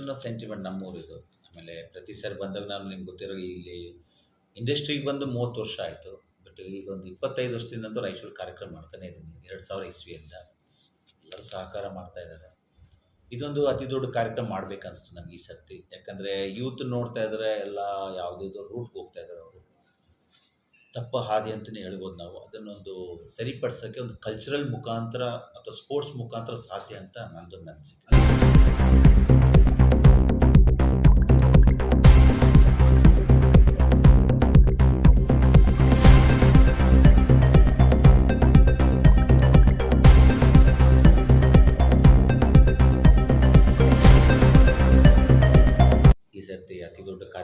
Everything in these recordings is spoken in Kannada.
ಏನೋ ಸೆಂಟಿಮೆಂಟ್ ನಮ್ಮೂರು ಇದು ಆಮೇಲೆ ಪ್ರತಿ ಸಾರಿ ಬಂದಾಗ ನಾನು ನಿಮ್ಗೆ ಗೊತ್ತಿರೋ ಇಲ್ಲಿ ಇಂಡಸ್ಟ್ರಿಗೆ ಬಂದು ಮೂವತ್ತು ವರ್ಷ ಆಯಿತು. ಬಟ್ ಈಗ ಒಂದು ಇಪ್ಪತ್ತೈದು ವರ್ಷದಿಂದಂತೂ ರಾಯಚೂರು ಕಾರ್ಯಕ್ರಮ ಮಾಡ್ತಾನೆ ಇದ್ದೀನಿ. ಎರಡು ಸಾವಿರ ಇಸ್ವಿಯಿಂದ ಎಲ್ಲರೂ ಸಹಕಾರ ಮಾಡ್ತಾ ಇದ್ದಾರೆ. ಇದೊಂದು ಅತಿ ದೊಡ್ಡ ಕಾರ್ಯಕ್ರಮ ಮಾಡ್ಬೇಕನ್ನಿಸ್ತು ನನಗೆ ಈ ಸರ್ತಿ. ಯಾಕಂದರೆ ಯೂತ್ ನೋಡ್ತಾ ಇದ್ದಾರೆ ಎಲ್ಲ ಯಾವುದಾದ್ರು ರೂಟ್ಗೆ ಹೋಗ್ತಾ ಇದ್ದಾರೆ ಅವರು. ತಪ್ಪ ಹಾದಿ ಅಂತಲೇ ಹೇಳ್ಬೋದು ನಾವು. ಅದನ್ನೊಂದು ಸರಿಪಡಿಸೋಕ್ಕೆ ಒಂದು ಕಲ್ಚರಲ್ ಮುಖಾಂತರ ಅಥವಾ ಸ್ಪೋರ್ಟ್ಸ್ ಮುಖಾಂತರ ಸಾಧ್ಯ ಅಂತ ನನ್ನದೊಂದು ಅನಿಸಿಕೆ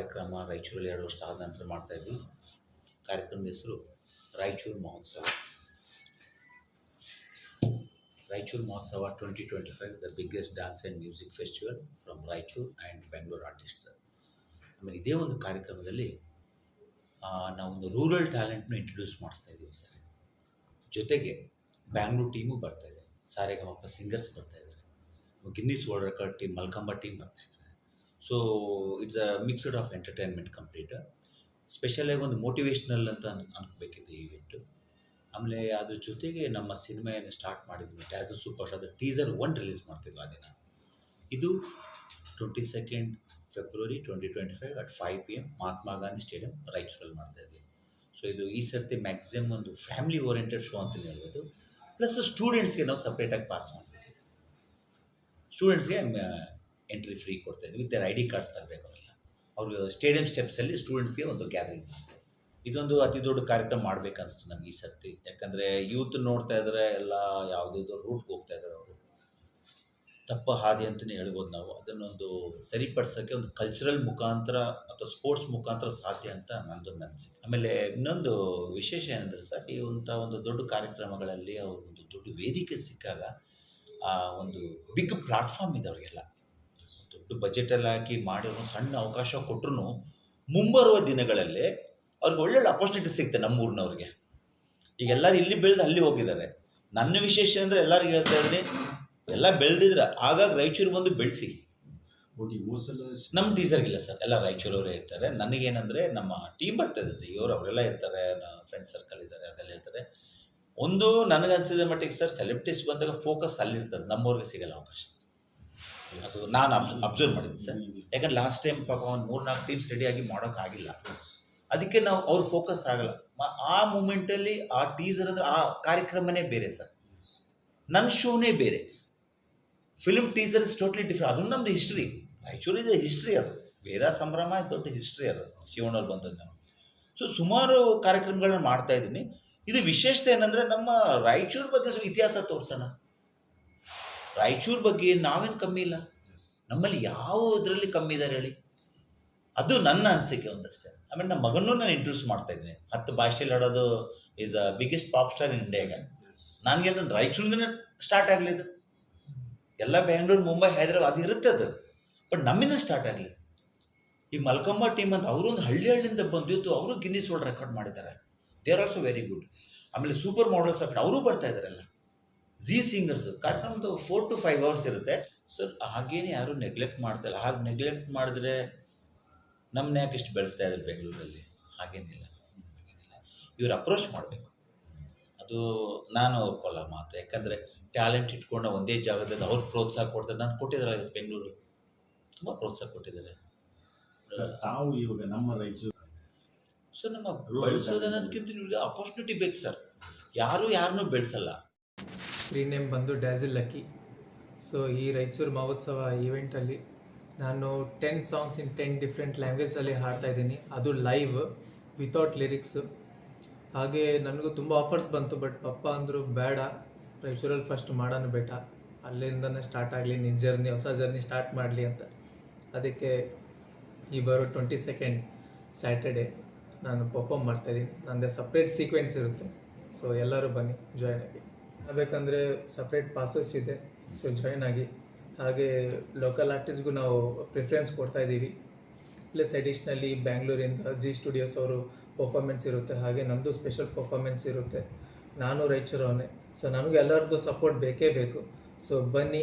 ಕಾರ್ಯಕ್ರಮ ರಾಯಚೂರಲ್ಲಿ ಎರಡು ವರ್ಷ ಆದ ನಂತರ ಮಾಡ್ತಾ ಇದ್ವಿ. ಕಾರ್ಯಕ್ರಮದ ಹೆಸರು ರಾಯಚೂರು ಮಹೋತ್ಸವ. ರಾಯಚೂರು ಮಹೋತ್ಸವ twenty twenty five the biggest dance and music festival from Raichur and Bengaluru artists ಆಮೇಲೆ ಇದೇ ಒಂದು ಕಾರ್ಯಕ್ರಮದಲ್ಲಿ ನಾವೊಂದು ರೂರಲ್ ಟ್ಯಾಲೆಂಟ್ನ ಇಂಟ್ರೊಡ್ಯೂಸ್ ಮಾಡಿಸ್ತಾ ಇದ್ದೀವಿ ಸರ್. ಜೊತೆಗೆ ಬ್ಯಾಂಗ್ಳೂರು ಟೀಮು ಬರ್ತಾ ಇದೆ. ಸಾರೆಗಮಪ್ಪ ಸಿಂಗರ್ಸ್ ಬರ್ತಾ ಇದ್ದಾರೆ. Guinness world record team mallakhamb team ಬರ್ತಾ ಇದ್ದಾರೆ so it's a mixed of entertainment complete ಸ್ಪೆಷಲಾಗಿ ಒಂದು ಮೋಟಿವೇಶ್ನಲ್ ಅಂತ ಅನ್ ಅನ್ಕೋಬೇಕಿದೆ ಈವೆಂಟು ಆಮೇಲೆ ಅದ್ರ ಜೊತೆಗೆ ನಮ್ಮ ಸಿನಿಮಾ ಏನು ಸ್ಟಾರ್ಟ್ ಮಾಡಿದ್ವಿ. ಟ್ಯಾಸ್ ಅ ಸೂಪರ್ ಅದ್ರ ಟೀಸರ್ ಒನ್ ರಿಲೀಸ್ ಮಾಡ್ತಿದ್ವಿ ಆ ದಿನ. ಇದು twenty second February twenty twenty five at five P M Mahatma Gandhi stadium ರಾಯಚೂರಲ್ಲಿ ಮಾಡ್ತಾ ಇದ್ವಿ. ಸೊ ಇದು ಈ ಸರ್ತಿ ಮ್ಯಾಕ್ಸಿಮಮ್ ಒಂದು ಫ್ಯಾಮಿಲಿ ಓರಿಯೆಂಟೆಡ್ ಶೋ ಅಂತಲೇ ಹೇಳ್ಬೋದು. ಪ್ಲಸ್ ಸ್ಟೂಡೆಂಟ್ಸ್ಗೆ ನಾವು ಸಪ್ರೇಟಾಗಿ ಪಾಸ್ ಮಾಡ್ತೀವಿ. ಸ್ಟೂಡೆಂಟ್ಸ್ಗೆ ಎಂಟ್ರಿ ಫ್ರೀ ಕೊಡ್ತಾ ಇದ್ವಿ ವಿತ್ ಐ ಡಿ ಕಾರ್ಡ್ಸ್ ತರಬೇಕು ಅವರೆಲ್ಲ. ಅವರು ಸ್ಟೇಡಿಯಂ ಸ್ಟೆಪ್ಸಲ್ಲಿ ಸ್ಟೂಡೆಂಟ್ಸ್ಗೆ ಒಂದು ಗ್ಯಾದರಿಂಗ್ ಇದೊಂದು ಅತಿ ದೊಡ್ಡ ಕಾರ್ಯಕ್ರಮ ಮಾಡಬೇಕನ್ನಿಸ್ತು ನನಗೆ ಈ ಸರ್ತಿ. ಯಾಕಂದರೆ ಯೂತ್ ನೋಡ್ತಾ ಇದ್ದಾರೆ ಎಲ್ಲ ಯಾವುದೋ ರೂಟ್ಗೆ ಹೋಗ್ತಾ ಇದ್ದಾರೆ ಅವರು. ತಪ್ಪ ಹಾದಿ ಅಂತಲೇ ಹೇಳ್ಬೋದು ನಾವು. ಅದನ್ನೊಂದು ಸರಿಪಡಿಸೋಕ್ಕೆ ಒಂದು ಕಲ್ಚರಲ್ ಮುಖಾಂತರ ಅಥವಾ ಸ್ಪೋರ್ಟ್ಸ್ ಮುಖಾಂತರ ಸಾಧ್ಯ ಅಂತ ನಂದು ಅನಿಸಿಕೆ ಆಮೇಲೆ ಇನ್ನೊಂದು ವಿಶೇಷ ಏನಂದರೆ ಸರ್, ಈ ಒಂಥ ಒಂದು ದೊಡ್ಡ ಕಾರ್ಯಕ್ರಮಗಳಲ್ಲಿ ಅವ್ರಿಗೊಂದು ದೊಡ್ಡ ವೇದಿಕೆ ಸಿಕ್ಕಾಗ, ಆ ಒಂದು ಬಿಗ್ ಪ್ಲಾಟ್ಫಾರ್ಮ್ ಇದೆ ಅವರಿಗೆಲ್ಲ. ಬಜೆಟಲ್ಲಿ ಹಾಕಿ ಮಾಡಿರೋ ಸಣ್ಣ ಅವಕಾಶ ಕೊಟ್ಟರು ಮುಂಬರುವ ದಿನಗಳಲ್ಲಿ ಅವ್ರಿಗೆ ಒಳ್ಳೊಳ್ಳೆ ಅಪರ್ಚುನಿಟಿ ಸಿಗುತ್ತೆ ನಮ್ಮೂರಿನವ್ರಿಗೆ. ಈಗ ಎಲ್ಲರೂ ಇಲ್ಲಿ ಬೆಳೆದು ಅಲ್ಲಿ ಹೋಗಿದ್ದಾರೆ. ನನ್ನ ವಿಶೇಷ ಅಂದರೆ ಎಲ್ಲರಿಗೂ ಹೇಳ್ತಾ ಇದ್ದೀನಿ ಎಲ್ಲ ಬೆಳೆದಿದ್ರೆ ಆಗಾಗ ರಾಯಚೂರು ಬಂದು ಬೆಳೆಸಿ. ನಮ್ಮ ಟೀಸರ್ಗಿಲ್ಲ ಸರ್ ಎಲ್ಲ ರಾಯಚೂರವರೇ ಇರ್ತಾರೆ. ನನಗೇನಂದರೆ ನಮ್ಮ ಟೀಮ್ ಬರ್ತದೆ ಸಿ ಇವರು ಅವರೆಲ್ಲ ಇರ್ತಾರೆ ನನ್ನ ಫ್ರೆಂಡ್ ಸರ್ಕಲ್ ಇದ್ದಾರೆ ಅದೆಲ್ಲ ಇರ್ತಾರೆ. ಒಂದು ನನಗನ್ಸಿದ ಮಟ್ಟಿಗೆ ಸರ್ ಸೆಲೆಬ್ರಿಟೀಸ್ ಬಂದಾಗ ಫೋಕಸ್ ಅಲ್ಲಿರ್ತದೆ ನಮ್ಮವ್ರಿಗೆ ಸಿಗಲ್ಲ ಅವಕಾಶ. ಅದು ನಾನು ಅಬ್ಸರ್ವ್ ಮಾಡಿದ್ದೀನಿ ಸರ್. ಯಾಕಂದ್ರೆ ಲಾಸ್ಟ್ ಟೈಮ್ ಪಾಪ ಒಂದು ಮೂರು ನಾಲ್ಕು ಟೀಮ್ಸ್ ರೆಡಿಯಾಗಿ ಮಾಡೋಕ್ಕಾಗಿಲ್ಲ ಅದಕ್ಕೆ ನಾವು ಅವ್ರ ಫೋಕಸ್ ಆಗಲ್ಲ. ಆ ಮೂಮೆಂಟಲ್ಲಿ ಆ ಟೀಸರ್ ಅಂದರೆ ಆ ಕಾರ್ಯಕ್ರಮನೇ ಬೇರೆ ಸರ್. ನನ್ನ ಶೋನೇ ಬೇರೆ. Film teaser is totally different ಅದು ನಮ್ಮದು ಹಿಸ್ಟ್ರಿ ಆ್ಯಕ್ಚುಲಿ ಹಿಸ್ಟ್ರಿ ಅದು. ವೇದ ಸಂಭ್ರಮ ದೊಡ್ಡ ಹಿಸ್ಟ್ರಿ ಅದು. ಶಿವಣ್ಣವ್ರು ಬಂದದ್ದು ನಾವು ಸೊ ಸುಮಾರು ಕಾರ್ಯಕ್ರಮಗಳನ್ನ ಮಾಡ್ತಾ ಇದ್ದೀನಿ. ಇದು ವಿಶೇಷತೆ ಏನಂದರೆ ನಮ್ಮ ರಾಯಚೂರು ಬಗ್ಗೆ ಇತಿಹಾಸ ತೋರಿಸೋಣ. ರಾಯಚೂರು ಬಗ್ಗೆ ನಾವೇನು ಕಮ್ಮಿ ಇಲ್ಲ. ನಮ್ಮಲ್ಲಿ ಯಾವ ಇದರಲ್ಲಿ ಕಮ್ಮಿ ಇದ್ದಾರೆ ಹೇಳಿ? ಅದು ನನ್ನ ಅನಿಸಿಕೆ ಒಂದಷ್ಟೇ. ಆಮೇಲೆ ನಮ್ಮ ಮಗನೂ ನಾನು ಇಂಟ್ರೊಡ್ಯೂಸ್ ಮಾಡ್ತಾ ಇದ್ದೀನಿ. ಹತ್ತು ಭಾಷೆಯಲ್ಲಿ ಆಡೋದು is the biggest pop star in ಇಂಡಿಯಾಗ ನನಗೆ ನನ್ನ ರಾಯಚೂರಿಂದ ಸ್ಟಾರ್ಟ್ ಆಗಲಿ ಇದು. ಎಲ್ಲ ಬೆಂಗಳೂರು ಮುಂಬೈ ಹೈದರಾಬಾದ್ ಅದು ಇರುತ್ತೆ ಅದು. ಬಟ್ ನಮ್ಮಿಂದ ಸ್ಟಾರ್ಟ್ ಆಗಲಿ. ಈ ಮಲ್ಕಮ್ಮ ಟೀಮ್ ಅಂತ ಅವರು ಒಂದು ಹಳ್ಳಿ ಹಳ್ಳಿಯಿಂದ ಬಂದಿತ್ತು ಅವರು ಗಿನ್ನಿಸ್ ವರ್ಲ್ಡ್ ರೆಕಾರ್ಡ್ ಮಾಡಿದ್ದಾರೆ. They are also very good ಆಮೇಲೆ ಸೂಪರ್ ಮಾಡಲ್ಸ್ ಆಫ್ ಅವರು ಬರ್ತಾ ಇದ್ದಾರಲ್ಲ ಝೀ ಸಿಂಗರ್ಸ್ ಕಾರ್ಯಕ್ರಮದ ಫೋರ್ ಟು ಫೈವ್ ಅವರ್ಸ್ ಇರುತ್ತೆ. ಸರ್ ಹಾಗೇನೆ ಯಾರು ನೆಗ್ಲೆಕ್ಟ್ ಮಾಡ್ತಾಯಿಲ್ಲ ಹಾಗೆ ನೆಗ್ಲೆಕ್ಟ್ ಮಾಡಿದ್ರೆ ನಮ್ಮನ್ನ ಯಾಕೆ ಇಷ್ಟು ಬೆಳೆಸ್ತಾ ಇದ್ದಾರೆ ಬೆಂಗಳೂರಲ್ಲಿ? ಹಾಗೇನಿಲ್ಲ. ಹಾಗೇನಿಲ್ಲ ಇವ್ರು ಅಪ್ರೋಚ್ ಮಾಡಬೇಕು. ಅದು ನಾನು ಒಪ್ಪಲ್ಲ ಮಾತು ಯಾಕಂದರೆ ಟ್ಯಾಲೆಂಟ್ ಇಟ್ಕೊಂಡು ಒಂದೇ ಜಾಗದಲ್ಲಿ ಅವ್ರು ಪ್ರೋತ್ಸಾಹ ಕೊಡ್ತಾರೆ. ನಾನು ಕೊಟ್ಟಿದ್ದಾರೆ ಬೆಂಗಳೂರು. ತುಂಬ ಪ್ರೋತ್ಸಾಹ ಕೊಟ್ಟಿದ್ದಾರೆ. ತಾವು ಇವಾಗ ನಮ್ಮ ರೈತರು ಸರ್ ನಮ್ಮ ಬೆಳೆಸೋದು ಅನ್ನೋದಕ್ಕಿಂತ ನಿಮಗೆ ಅಪರ್ಚುನಿಟಿ ಬೇಕು ಸರ್ ಯಾರು ಯಾರನ್ನೂ ಬೆಳೆಸಲ್ಲ. ಸ್ಕ್ರೀನ್ ನೇಮ್ ಬಂದು ಡ್ಯಾಝಿಲ್ ಲಕ್ಕಿ ಸೊ ಈ ರಾಯಚೂರು ಮಹೋತ್ಸವ ಈವೆಂಟಲ್ಲಿ ನಾನು ten songs in ten different ಲ್ಯಾಂಗ್ವೇಜಲ್ಲಿ ಹಾಡ್ತಾ ಇದ್ದೀನಿ. ಅದು ಲೈವ್ ವಿತೌಟ್ ಲಿರಿಕ್ಸು ಹಾಗೆ ನನಗೂ ತುಂಬ ಆಫರ್ಸ್ ಬಂತು ಬಟ್ ಪಪ್ಪ ಅಂದರು ಬೇಡ, ರಾಯಚೂರಲ್ಲಿ ಫಸ್ಟ್ ಮಾಡೋಣ ಬೇಟ. ಅಲ್ಲಿಂದನೇ ಸ್ಟಾರ್ಟ್ ಆಗಲಿ ನಿನ್ನ ಜರ್ನಿ ಹೊಸ ಜರ್ನಿ ಸ್ಟಾರ್ಟ್ ಮಾಡಲಿ ಅಂತ. ಅದಕ್ಕೆ ಈ ಬರೋ ಟ್ವೆಂಟಿ ಸೆಕೆಂಡ್ ಸ್ಯಾಟರ್ಡೆ ನಾನು ಪರ್ಫಾಮ್ ಮಾಡ್ತಾಯಿದ್ದೀನಿ ನನ್ನದೇ ಸಪ್ರೇಟ್ ಸೀಕ್ವೆನ್ಸ್ ಇರುತ್ತೆ. ಸೊ ಎಲ್ಲರೂ ಬನ್ನಿ ಜಾಯ್ನ್ ಆಗಿ. ಆಗಬೇಕಂದ್ರೆ ಸಪ್ರೇಟ್ ಪಾಸಸ್ ಇದೆ. ಸೊ ಜಾಯ್ನ್ ಆಗಿ. ಹಾಗೆ ಲೋಕಲ್ ಆರ್ಟಿಸ್ಟ್ಗೂ ನಾವು ಪ್ರಿಫರೆನ್ಸ್ ಕೊಡ್ತಾ ಇದ್ದೀವಿ. ಪ್ಲಸ್ ಅಡಿಷ್ನಲಿ ಬ್ಯಾಂಗ್ಳೂರಿಂದ ಜಿ ಸ್ಟುಡಿಯೋಸ್ ಅವರು ಪರ್ಫಾರ್ಮೆನ್ಸ್ ಇರುತ್ತೆ. ಹಾಗೆ ನಮ್ಮದು ಸ್ಪೆಷಲ್ ಪರ್ಫಾರ್ಮೆನ್ಸ್ ಇರುತ್ತೆ. ನಾನು ರಾಯಚೂರವನೇ ಸೊ ನಮಗೆ ಎಲ್ಲರದ್ದು ಸಪೋರ್ಟ್ ಬೇಕೇ ಬೇಕು. ಸೊ ಬನ್ನಿ.